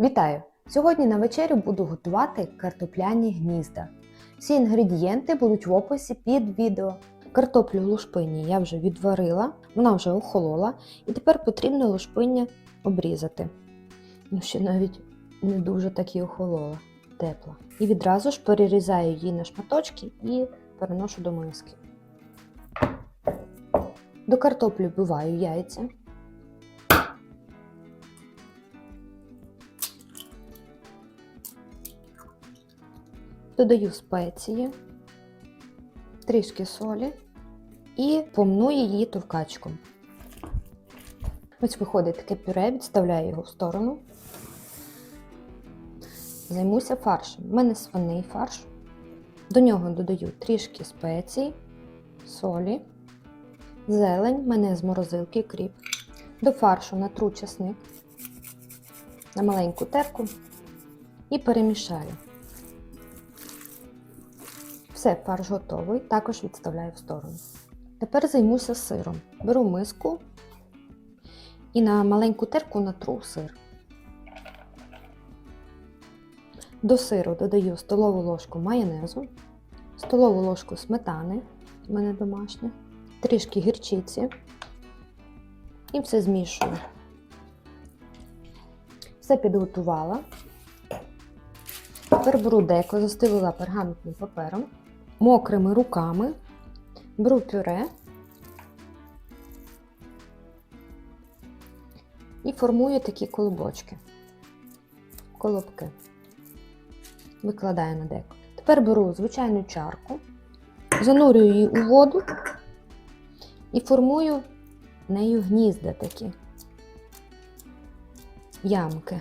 Вітаю! Сьогодні на вечерю буду готувати картопляні гнізда. Всі інгредієнти будуть в описі під відео. Картоплю лушпині я вже відварила, вона вже охолола, і тепер потрібно лушпиння обрізати. Ну, ще навіть не дуже так і охолола, тепла. І відразу ж перерізаю її на шматочки і переношу до миски. До картоплі вбиваю яйця. Додаю спеції, трішки солі і помну її товкачком. Ось виходить таке пюре, відставляю його в сторону. Займуся фаршем. У мене свиний фарш. До нього додаю трішки спецій, солі, зелень, мене з морозилки кріп. До фаршу натру часник на маленьку терку і перемішаю. Все, фарш готовий, також відставляю в сторону. Тепер займуся сиром. Беру миску і на маленьку терку натру сир. До сиру додаю столову ложку майонезу, столову ложку сметани, в мене домашня, трішки гірчиці і все змішую. Все підготувала. Тепер беру деко, застелила пергаментним папером, мокрими руками, беру пюре і формую такі колобочки, колобки. Викладаю на деко. Тепер беру звичайну чарку, занурюю її у воду і формую нею гнізда такі, ямки.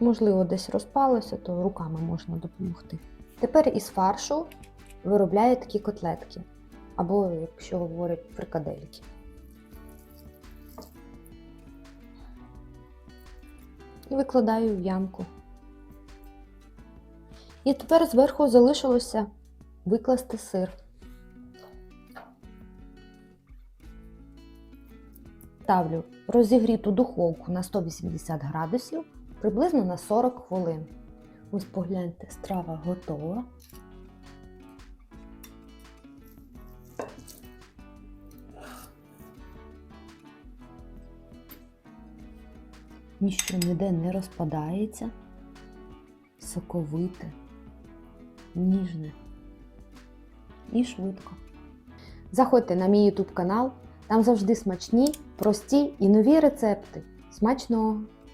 Можливо, десь розпалося, то руками можна допомогти. Тепер із фаршу виробляю такі котлетки, або, якщо говорять, фрикадельки. І викладаю в ямку. І тепер зверху залишилося викласти сир. Ставлю розігріту духовку на 180 градусів приблизно на 40 хвилин. Ось погляньте, страва готова. Ніщо ніде не розпадається, соковите, ніжне і швидко. Заходьте на мій YouTube канал, там завжди смачні, прості і нові рецепти. Смачного!